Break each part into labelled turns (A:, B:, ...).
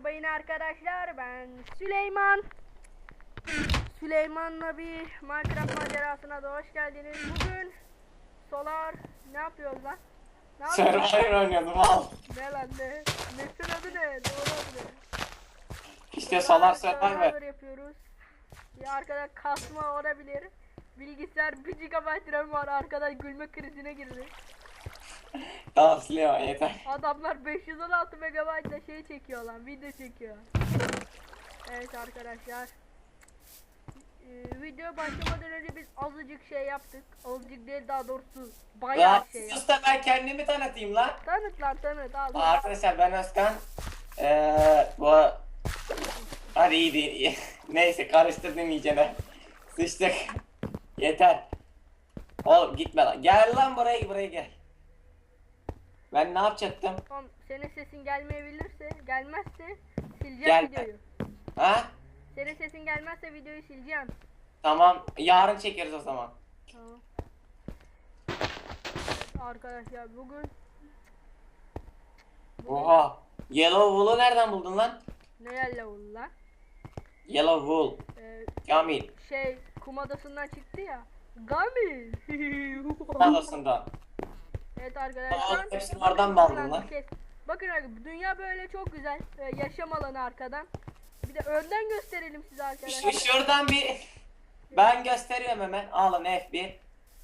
A: Merhaba yine arkadaşlar ben Süleyman. Süleyman'la bir Minecraft macerasına da hoş geldiniz. Bugün Solar ne yapıyoruz lan? Ne yapıyoruz?
B: Survivor oynuyordum al.
A: ne lan ne? Nesin adı ne? Ne?
B: İşte Solar Survivor.
A: yapıyoruz. Bir arkada kasma olabilir. Bilgisayar 1 GB RAM var. Arkadaş gülme krizine girdi.
B: Tamam Süleyman yeter.
A: Adamlar 516 MB ile şey çekiyor lan, video çekiyor. Evet arkadaşlar. Ee, video başlamadan önce biz azıcık şey yaptık. Azıcık değil daha doğrusu bayağı
B: Ya
A: şey
B: sus
A: yaptık.
B: da ben kendimi tanıtayım lan.
A: Tanıt lan tanıt al.
B: Arkadaşlar ben Özkan. Eee bu... Hadi iyi değil. Neyse karıştırdım iyicene. Sıçtık. Yeter. Oğlum gitme lan. Gel lan buraya buraya gel. Ben ne yapacaktım?
A: Tamam, senin sesin gelmeyebilirse, gelmezse sileceğim
B: Gel.
A: videoyu.
B: Ha?
A: Senin sesin gelmezse videoyu sileceğim.
B: Tamam. Yarın çekeriz o zaman.
A: Tamam. Arkadaşlar bugün
B: Oha. Yellow Wool'u nereden buldun lan?
A: ne oldu lan?
B: Yellow Wool.
A: Ee,
B: Kamil.
A: şey kum adasından çıktı ya. Gamil.
B: Adasından.
A: Evet arkadaşlar.
B: hepsini oradan mı aldın lan?
A: Kes. Bakın arkadaşlar dünya böyle çok güzel. Ee, yaşam alanı arkadan. Bir de önden gösterelim size arkadaşlar.
B: Şu, şuradan bir ben gösteriyorum hemen. Alın F1.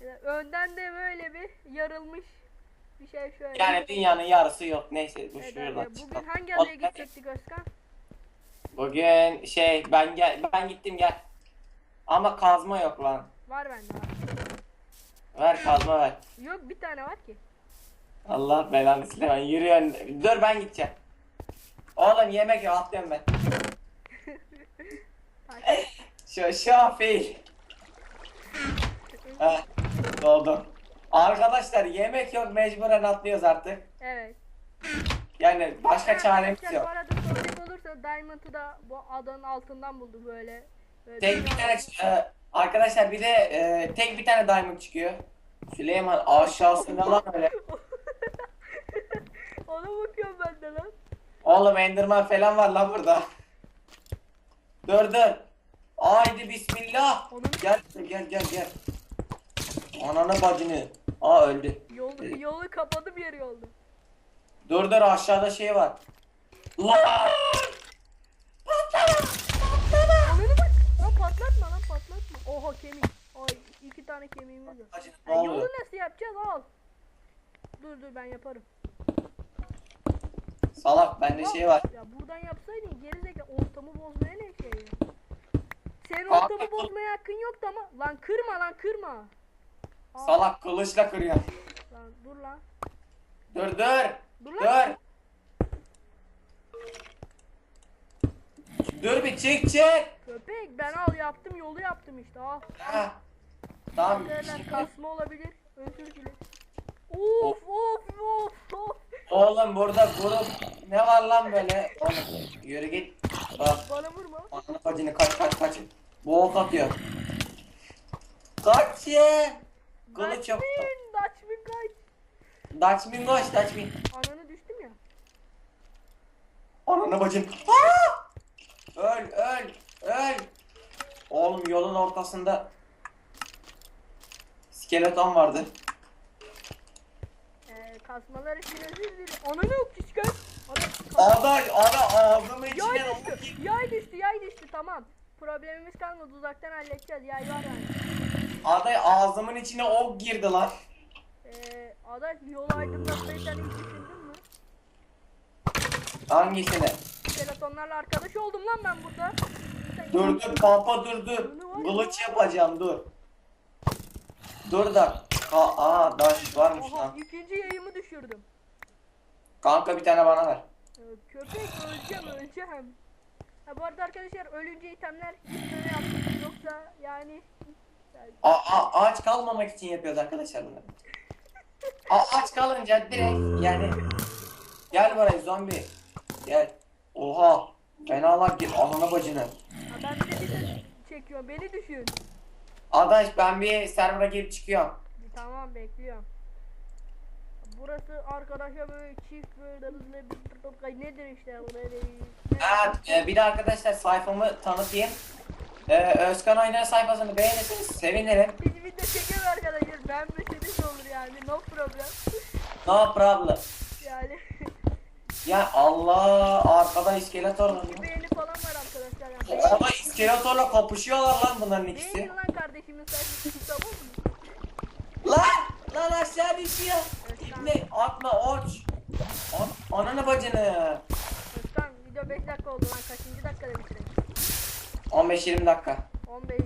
A: Ee, önden de böyle bir yarılmış bir şey şöyle.
B: Yani dünyanın yarısı yok. Neyse bu
A: Evet,
B: şuradan çıkalım.
A: bugün hangi adaya gidecektik Özkan?
B: Bugün şey ben gel ben gittim gel. Ama kazma yok lan.
A: Var bende var.
B: Ver kazma ver.
A: Yok bir tane var ki.
B: Allah belanı Süleyman yürüyorsun. Dur ben gideceğim. Oğlum yemek yok atlıyorum ben. Şu şafil. Heh, doldu. Arkadaşlar yemek yok mecburen atlıyoruz artık.
A: evet.
B: Yani başka çaremiz
A: arkadaşlar,
B: yok.
A: Bu arada soracak olursa Diamond'ı da bu adanın altından buldu böyle. böyle
B: Tek bir tane e, arkadaşlar bir de e, tek bir tane diamond çıkıyor. Süleyman aşağısı ne lan öyle?
A: Ona bakıyorum ben de lan.
B: Oğlum enderman falan var lan burada. Dur dur. Haydi bismillah.
A: Onun
B: Gel gel gel gel. Ananı bacını. Aa öldü.
A: yolu, yolu kapadı bir yeri oldu.
B: Dur dur aşağıda şey var. Lan!
A: Ananı bak. Lan patlatma lan patlatma. Oha kemik. Ay iki tane kemiğimiz var.
B: Bacını, ne
A: yolu nasıl yapacağız al. Dur dur ben yaparım.
B: Salak bende şey var.
A: Ya buradan yapsaydın geri zekalı ortamı bozmaya ne şey. Senin
B: Kanka,
A: ortamı
B: dur.
A: bozmaya hakkın yoktu ama. Lan kırma lan kırma. Aa,
B: Salak kılıçla kırıyor.
A: Lan dur lan.
B: Dur dur.
A: Dur lan.
B: Dur. Dur bir çık çık.
A: Köpek ben al yaptım yolu yaptım işte al.
B: Tamam.
A: Arkadaşlar kasma olabilir. Özür dilerim. Of of of of.
B: Oğlum burada grup ne var lan böyle? Yürü git. Bak
A: Bana vurma.
B: ananı bacını kaç kaç kaç. Bu ok atıyor. Kaç ye. Kılıç yok.
A: Dutchman kaç.
B: Dutchman koş Dutchman.
A: Ananı düştüm ya.
B: Ananı bacın. Aa! Öl öl öl. Oğlum yolun ortasında skeleton vardı.
A: Kasmalar için özür dilerim. Ananı yok küçük Ana,
B: Ada ada ağzımı içine
A: Yay düştü. Yay düştü, yay düştü tamam. Problemimiz kalmadı uzaktan halledeceğiz. Yay var yani.
B: Ada ağzımın içine ok girdi lan.
A: Ee, Adaş yolu aydınlatmayı sen hiç düşündün mü?
B: Hangisini?
A: Skeletonlarla arkadaş oldum lan ben burada. Sen-
B: Dur dur pampa dur dur. Kılıç yapacağım dur. Dur da. Aa, aa daş varmış lan.
A: ikinci yayımı düşürdüm.
B: Kanka bir tane bana ver.
A: Ee, köpek öleceğim öleceğim. Ha bu arada arkadaşlar ölünce itemler üstüne yaptık yoksa yani yani
B: Aa, aa, ağaç kalmamak için yapıyoruz arkadaşlar bunları. Aa, aç kalınca direkt yani. Gel buraya zombi. Gel. Oha. Fenalar gir anana bacını.
A: ha, ben bir de bir de çekiyorum beni düşün.
B: Adaş ben bir server'a girip çıkıyorum.
A: Tamam bekliyorum. burası arkadaşlar böyle çift böyle bir nedir işte böyle
B: Ha, e, bir de arkadaşlar sayfamı tanıtayım. Ee, Özkan Oynar sayfasını beğenirseniz sevinirim.
A: Biz video çekiyor arkadaşlar beğenmeseniz de olur yani no problem
B: No problem.
A: yani
B: Ya Allah arkada iskeletor var.
A: bir beğeni falan var arkadaşlar yani
B: Ama iskeletorla kapışıyorlar lan bunların ikisi.
A: beğeni lan kardeşimin sayfası tamam mı?
B: Lan! Lan aşağı düşüyor. Ne? Atma oç. An ananı bacını.
A: Özkan video 5 dakika oldu lan kaçıncı dakikada bitirelim
B: 15-20 dakika.
A: 15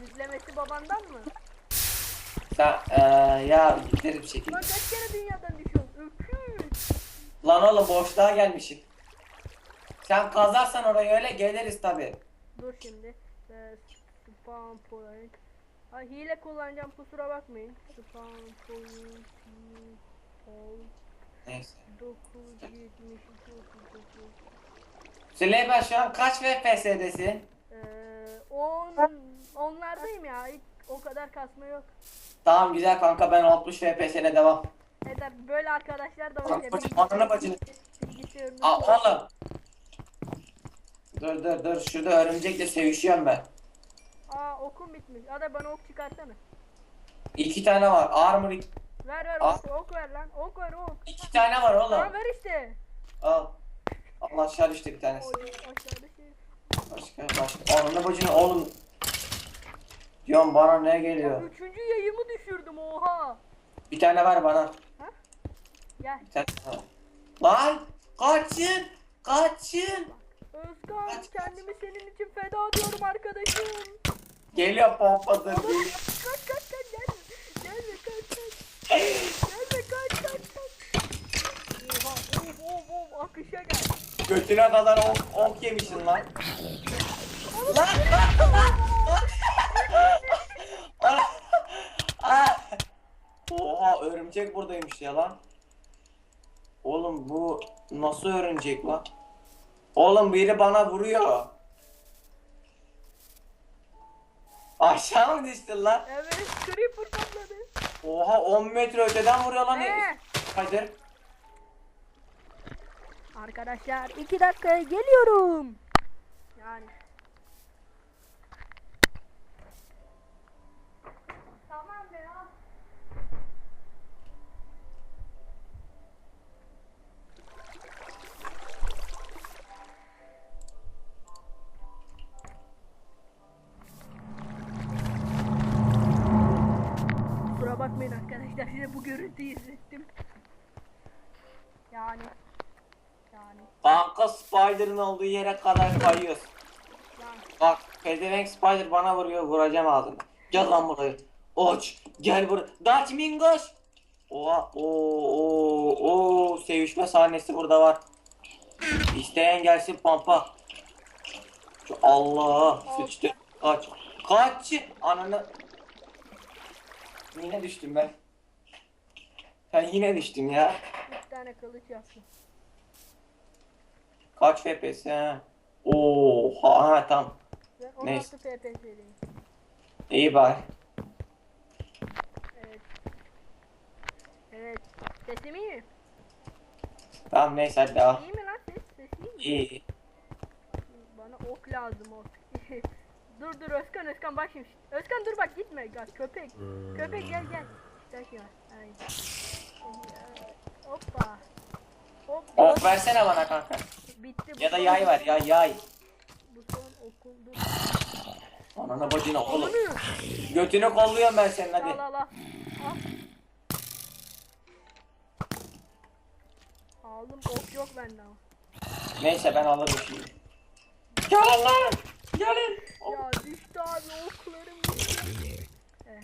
A: Yüzlemesi babandan mı?
B: Sen eee ya gideriz bir şekilde.
A: Lan kaç kere dünyadan düşüyorsun? Öküz.
B: Lan oğlum boşluğa gelmişim. Sen kazarsan orayı öyle geliriz tabi.
A: Dur şimdi. Ee, Spawn point. Ha hile kullanacağım kusura bakmayın. Spawn point.
B: Neyse.
A: 972
B: Süleyman şu an kaç FPS'desin?
A: Ee, 10 onlardayım ya. Hiç o kadar kasma yok.
B: Tamam güzel kanka ben 60 FPS'ne devam.
A: Evet abi, böyle arkadaşlar da var. Ya,
B: bacını,
A: bilgisayar-
B: ananı bacını.
A: bilgisayarını-
B: Aa oğlum. Dur dur dur şurada örümcekle sevişiyorum ben.
A: Aa okum bitmiş. Hadi bana ok çıkartsana.
B: İki tane var. Armor iki,
A: Ver ver ok, ok ver lan. Ok ver ok.
B: iki tane var oğlum.
A: Tamam ver işte.
B: Al. Allah aşağı düştü bir tanesi.
A: Oy şey.
B: Başka başka. Ananı bacını oğlum. Diyorum bana ne geliyor?
A: Üçüncü yayımı düşürdüm oha.
B: Bir tane var bana.
A: Gel.
B: Bir tane. Lan kaçın. Kaçın.
A: Özkan
B: kaç.
A: kendimi senin için feda ediyorum arkadaşım.
B: Geliyor pompadır.
A: Oğlum, kaç kaç kaç gelme. Gelme kaç kaç. Gelme kaç kaç kaç. Oha of of of akışa gel.
B: Götüne kadar ok, ok yemişsin lan. Lan lan lan. Ah! Oha örümcek buradaymış ya lan. Oğlum bu nasıl örümcek lan? Oğlum biri bana vuruyor. Aşağı mı düştün lan?
A: Evet creeper patladı.
B: Oha 10 metre öteden vuruyor lan.
A: Ne?
B: Haydi.
A: Arkadaşlar iki dakikaya geliyorum. Yani. Bakmayın arkadaşlar size bu görüntüyü izlettim. Yani. Yani.
B: Kanka Spider'ın olduğu yere kadar kayıyoruz.
A: Yani.
B: Bak pezevenk Spider bana vuruyor vuracağım ağzına. Gel lan buraya. Oç gel buraya. Daç mingoş. Oha o o o sevişme sahnesi burada var. İsteyen gelsin pampa. Şu Allah sıçtı. Kaç. Kaç. Ananı. Yine düştüm ben. Ben yine düştüm ya.
A: Üç tane kılıç yaptım.
B: Kaç FPS ha? Oha ha tamam.
A: Ve 16
B: Neyse.
A: FPS'liyim.
B: İyi bari.
A: Evet. Evet. Sesim iyi mi?
B: Tamam neyse hadi devam.
A: İyi mi lan ses? Ses iyi mi?
B: İyi.
A: Bana ok lazım ok. dur dur Özkan Özkan bak şimdi. Özkan dur bak gitme. Bak köpek. Köpek gel gel. An. Ay. Hoppa. Hop.
B: Ok versene bana kanka.
A: Bitti. bu
B: Ya da yay var ya yay.
A: Bu son okundu.
B: Anana bacına oğlum. Götünü kolluyorum ben senin
A: Al
B: hadi.
A: al al. Al. Aldım ok yok bende ama.
B: Neyse ben alırım şimdi. Gelin lan. Gelin.
A: Ya düştü abi oklarım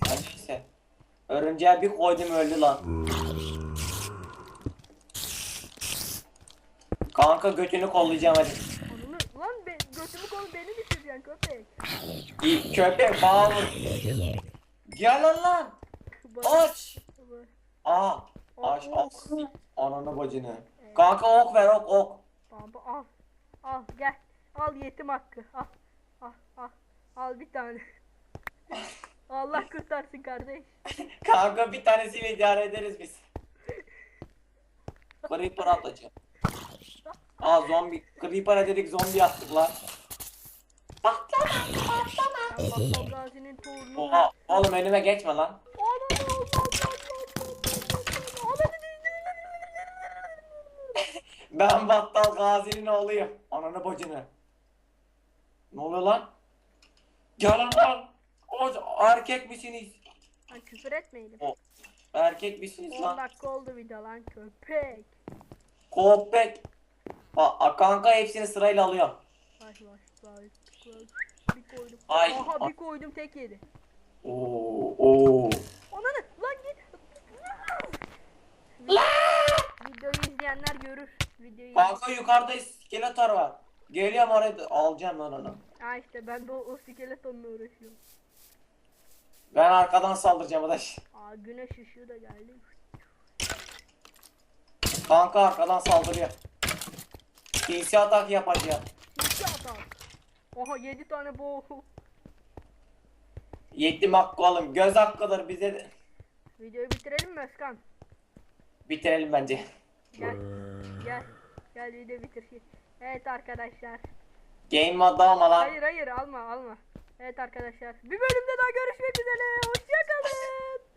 B: Neyse. Örümceğe bir koydum öldü lan. Kanka götünü kollayacağım hadi.
A: Onu, lan be, götümü kolu beni düşüreceksin köpek.
B: İyi, Köpek vur. Gelin lan.
A: Bak,
B: Aç. Aa. Aç.
A: ok.
B: Ananı bacını. Kanka ok ver ok ok.
A: Baba al. Al gel. Al yetim hakkı. Al. Al al. Al bir tane. Allah kurtarsın kardeş.
B: Kanka bir tanesiyle idare ederiz biz. Creeper atacağım. Aa zombi. Creeper'a dedik zombi attık lan. Patlama patlama.
A: Battal Gazi'nin torunu.
B: Oha oğlum önüme geçme lan. Ben Battal Gazi'nin oğluyum. Ananı bacını. Ne oluyor lan? Lan. O erkek misiniz?
A: Lan küfür etmeyelim.
B: O erkek misiniz
A: 10
B: lan?
A: dakika oldu video lan köpek.
B: Köpek. Bak kanka hepsini sırayla alıyorum.
A: Baş baş baş. Bir koydum.
B: Ay.
A: Aha bir koydum tek yedi.
B: Oo oo.
A: Ananı lan git. Videoyu izleyenler görür. Videoyu
B: Kanka yukarıda iskeletor var. Geliyorum oraya alacağım lan onu.
A: Ha işte ben de o, o skeletonla uğraşıyorum.
B: Ben arkadan saldıracağım adaş.
A: Aa güneş ışığı da geldi.
B: Kanka arkadan saldırıyor. PC atak yapacağım.
A: Sinsi atak. Oha 7 tane boğ.
B: Yetim hakkı oğlum. Göz hakkıdır bize de.
A: Videoyu bitirelim mi Özkan?
B: Bitirelim bence.
A: Gel. Gel. Gel video bitir. Evet arkadaşlar.
B: Game modda olma lan.
A: Hayır hayır alma alma. Evet arkadaşlar. Bir bölümde daha görüşmek üzere. Hoşçakalın.